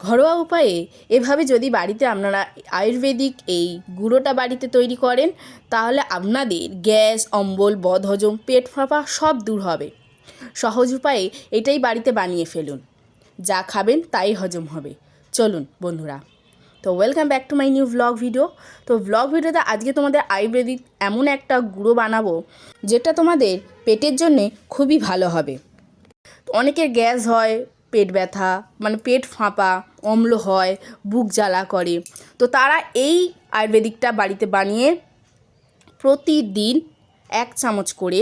ঘরোয়া উপায়ে এভাবে যদি বাড়িতে আপনারা আয়ুর্বেদিক এই গুঁড়োটা বাড়িতে তৈরি করেন, তাহলে আপনাদের গ্যাস, অম্বল, বদহজম, পেট ফাঁপা সব দূর হবে। সহজ উপায়ে এটাই বাড়িতে বানিয়ে ফেলুন। যা খাবেন তাই হজম হবে। চলুন, বন্ধুরা। তো welcome back to my new vlog video তো ভ্লগ ভিডিওতে আজকে তোমাদের আয়ুর্বেদিক এমন একটা গুঁড়ো বানাবো, যেটা তোমাদের পেটের জন্যে খুবই ভালো হবে। অনেকের গ্যাস হয় পেট ব্যথা মানে পেট ফাঁপা, অম্ল হয়, বুক জ্বালা করে। তো তারা এই আয়ুর্বেদিকটা বাড়িতে বানিয়ে প্রতিদিন এক চামচ করে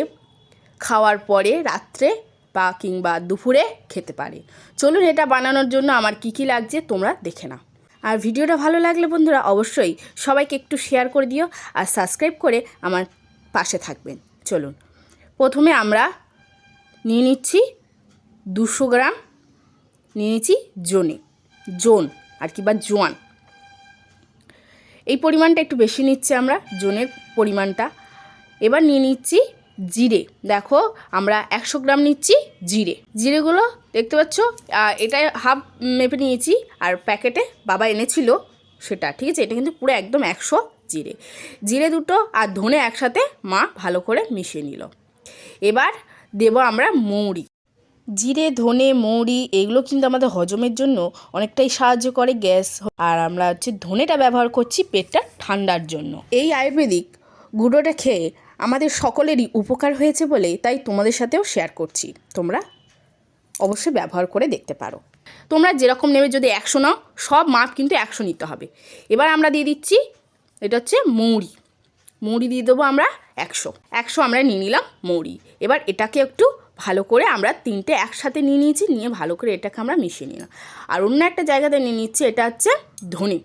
খাওয়ার পরে রাত্রে বা কিংবা দুপুরে খেতে পারে। চলুন এটা বানানোর জন্য আমার কী কী লাগছে তোমরা দেখে নাও। আর ভিডিওটা ভালো লাগলে বন্ধুরা অবশ্যই সবাইকে একটু শেয়ার করে দিও আর সাবস্ক্রাইব করে আমার পাশে থাকবেন। চলুন। প্রথমে আমরা নিয়ে নিচ্ছি দুশো গ্রাম নিয়ে নিচ্ছি জোনে, জোন আর কি বা জোয়ান। এই পরিমাণটা একটু বেশি নিচ্ছি আমরা, জোনের পরিমাণটা। এবার নিয়ে নিচ্ছি জিরে। দেখো, আমরা একশো গ্রাম নিচ্ছি জিরে। জিরেগুলো দেখতে পাচ্ছ এটা হাফ মেপে নিয়েছি আর প্যাকেটে বাবা এনেছিল সেটা, ঠিক আছে? এটা কিন্তু পুরো একদম একশো জিরে। জিরে দুটো আর ধনে একসাথে মা ভালো করে মিশিয়ে নিল। এবার দেব আমরা মৌরি। জিরে, ধনে, মৌরি এগুলো কিন্তু আমাদের হজমের জন্য অনেকটাই সাহায্য করে গ্যাস। আর আমরা হচ্ছে ধনেটা ব্যবহার করছি পেটটা ঠান্ডার জন্য। এই আয়ুর্বেদিক গুঁড়োটা খেয়ে আমাদের সকলেরই উপকার হয়েছে বলে তাই তোমাদের সাথেও শেয়ার করছি। তোমরা অবশ্যই ব্যবহার করে দেখতে পারো। তোমরা যেরকম নেবে যদি একশো নাও, সব মাপ কিন্তু একশো নিতে হবে। এবার আমরা দিয়ে দিচ্ছি, এটা হচ্ছে মৌরি। মৌরি দিয়ে দেবো আমরা একশো। একশো আমরা নিয়ে নিলাম মৌরি। এবার এটাকে একটু ভালো করে আমরা তিনটে একসাথে নিয়ে নিয়েছি, নিয়ে ভালো করে এটাকে আমরা মিশিয়ে নিলাম। আর অন্য একটা জায়গাতে নিয়ে নিচ্ছি, এটা হচ্ছে ধনে।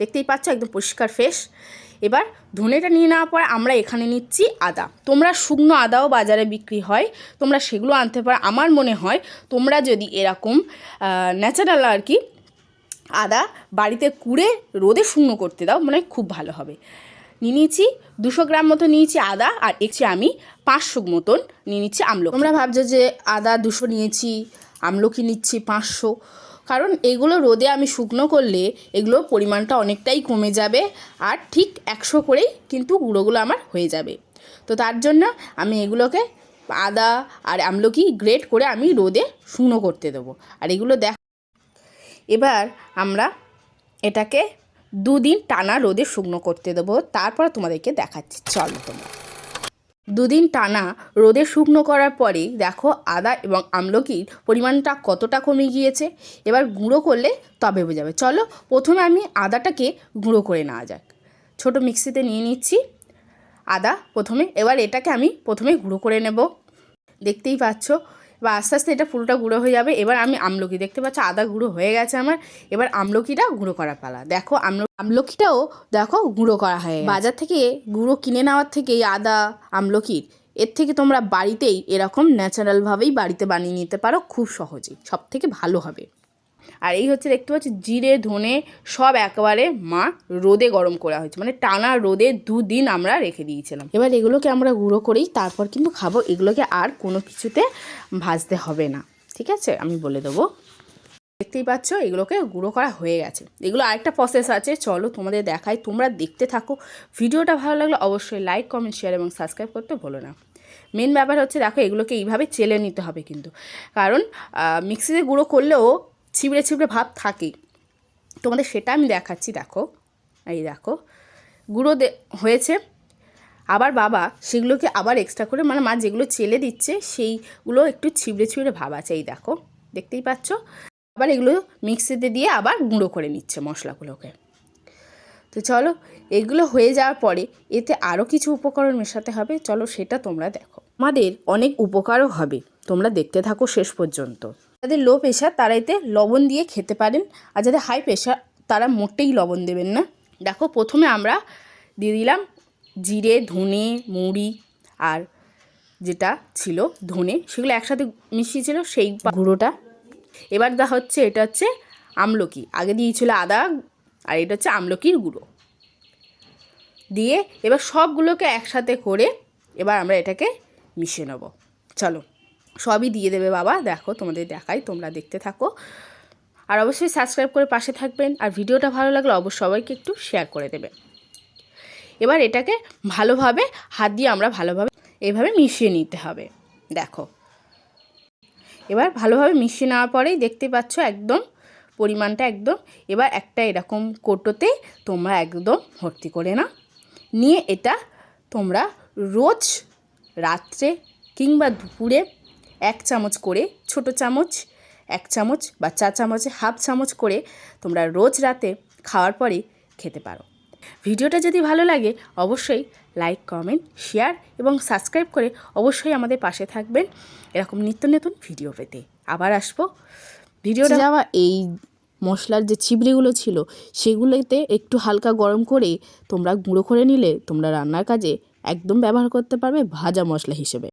দেখতেই পাচ্ছ, একদম পরিষ্কার ফ্রেশ এবার ধনেটা নিয়ে নেওয়ার পর আমরা এখানে নিচ্ছি আদা। তোমরা শুকনো আদাও বাজারে বিক্রি হয়, তোমরা সেগুলো আনতে পারো। আমার মনে হয় তোমরা যদি এরকম ন্যাচারাল আর কি, আদা বাড়িতে কুড়ে রোদে শুকনো করতে দাও মানে খুব ভালো হবে। নিয়ে নিয়েছি দুশো গ্রাম মতো নিয়েছি আদা, আর একছি আমি পাঁচশো মতন নিয়ে নিচ্ছি আমলকি। তোমরা ভাবছ যে আদা দুশো নিয়েছি, আমলকি নিচ্ছি পাঁচশো। কারণ এগুলো রোদে আমি শুকনো করলে এগুলোর পরিমাণটা অনেকটাই কমে যাবে, আর ঠিক একশো করেই কিন্তু গুঁড়োগুলো আমার হয়ে যাবে। তো তার জন্য আমি এগুলোকে আদা আর আমলকি গ্রেট করে আমি রোদে শুকনো করতে দেবো। আর এগুলো দেখ এবার আমরা এটাকে দুদিন টানা রোদে শুকনো করতে দেবো, তারপর তোমাদেরকে দেখাচ্ছি। চলো তোমরা। দুদিন টানা রোদে শুকনো করার পরে দেখো আদা এবং আমলকির পরিমাণটা কতটা কমে গিয়েছে। এবার গুঁড়ো করলে তবে বোঝাবে চলো, প্রথমে আমি আদাটাকে গুঁড়ো করে নেওয়া যাক। ছোটো মিক্সিতে নিয়ে নিচ্ছি আদা প্রথমে। এবার এটাকে আমি প্রথমে গুঁড়ো করে নেব। দেখতেই পাচ্ছ এবার আস্তে আস্তে এটা পুরোটা গুঁড়ো হয়ে যাবে। এবার আমি আমলকি, দেখতে পাচ্ছ আদা গুঁড়ো হয়ে গেছে আমার। এবার আমলকিটা গুঁড়ো করা পালা। দেখো আমল, আমলকিটাও দেখো গুঁড়ো করা হয় বাজার থেকে গুঁড়ো কিনে নেওয়ার থেকে এই আদা আমলকির এর থেকে তোমরা বাড়িতেই এরকম ন্যাচারালভাবেই বাড়িতে বানিয়ে নিতে পারো। খুব সহজেই সব থেকে ভালো হবে। আর এই হচ্ছে দেখতে পাচ্ছি, জিরে, ধনে সব একেবারে মা রোদে গরম করা হয়েছে। মানে টানা রোদে দুদিন আমরা রেখে দিয়েছিলাম। এবার এগুলোকে আমরা গুঁড়ো করেই তারপর কিন্তু খাব। এগুলোকে আর কোনো কিছুতে ভাজতে হবে না। ঠিক আছে? আমি বলে দেবো। দেখতেই পাচ্ছ, এগুলোকে গুঁড়ো করা হয়ে গেছে। এগুলো আরেকটা প্রসেস আছে। চলো তোমাদের দেখাই, তোমরা দেখতে থাকো। ভিডিওটা ভালো লাগলে অবশ্যই লাইক কমেন্ট শেয়ার এবং সাবস্ক্রাইব করতে ভুলো না। মেন ব্যাপার হচ্ছে, দেখো এগুলোকে এইভাবে চেলে নিতে হবে কিন্তু। কারণ মিক্সিতে গুঁড়ো করলেও ছিবড়ে ছিবড়ে ভাব থাকেই। তোমাদের সেটা আমি দেখাচ্ছি, দেখো। এই দেখো, গুঁড়ো হয়েছে। আবার বাবা সেগুলোকে আবার এক্সট্রা করে মানে মা যেগুলো চেলে দিচ্ছে, সেইগুলো একটু ছিবড়ে ছিবড়ে ভাব আছে, এই দেখো। দেখতেই পাচ্ছ? আবার এগুলো মিক্সিতে দিয়ে আবার গুঁড়ো করে নিচ্ছে মশলাগুলোকে। তো চলো, এগুলো হয়ে যাওয়ার পরে এতে আরও কিছু উপকরণ মেশাতে হবে। চলো সেটা তোমরা দেখো। আমাদের অনেক উপকারও হবে। তোমরা দেখতে থাকো শেষ পর্যন্ত। যাদের লো প্রেশার তারা এতে লবণ দিয়ে খেতে পারেন। আর যাদের হাই প্রেশার তারা মোটেই লবণ দেবেন না। দেখো, প্রথমে আমরা দিয়ে দিলাম জিরে, ধনে, মুড়ি আর যেটা ছিল ধনে, সেগুলো একসাথে মিশিয়েছিল সেই গুঁড়োটা। এবার দা হচ্ছে, এটা হচ্ছে আমলকি। আগে দিয়েছিল আদা আর এটা হচ্ছে আমলকির গুঁড়ো। দিয়ে এবার সবগুলোকে একসাথে করে এবার আমরা এটাকে মিশিয়ে নেব। চলো, সবই দিয়ে দেবে বাবা। দেখো, তোমাদের দেখাই, তোমরা দেখতে থাকো। আর অবশ্যই সাবস্ক্রাইব করে পাশে থাকবেন। আর ভিডিওটা ভালো লাগলে অবশ্যই সবাইকে একটু শেয়ার করে দেবে। এবার এটাকে ভালোভাবে, হাত দিয়ে আমরা ভালোভাবে এভাবে মিশিয়ে নিতে হবে। দেখো, এবার ভালোভাবে মিশিয়ে নেওয়ার পরেই দেখতে পাচ্ছ একদম পরিমাণটা একদম, এবার একটা এরকম কোটোতে তোমরা একদম ভর্তি করে না নিয়ে এটা তোমরা রোজ রাত্রে কিংবা দুপুরে এক চামচ করে ছোট চামচ, এক চামচ বা চা চামচে হাফ চামচ করে তোমরা রোজ রাতে খাওয়ার পরে খেতে পারো। ভিডিওটা যদি ভালো লাগে অবশ্যই লাইক, কমেন্ট, শেয়ার এবং সাবস্ক্রাইব করে অবশ্যই আমাদের পাশে থাকবেন এরকম নিত্য নতুন ভিডিও পেতে। আবার আসব ভিডিওটা। যাওয়া এই মশলার যে ছিবড়িগুলো ছিল, সেগুলোতে একটু হালকা গরম করে তোমরা গুঁড়ো করে নিলে তোমরা রান্নার কাজে একদম ব্যবহার করতে পারবে ভাজা মশলা হিসেবে।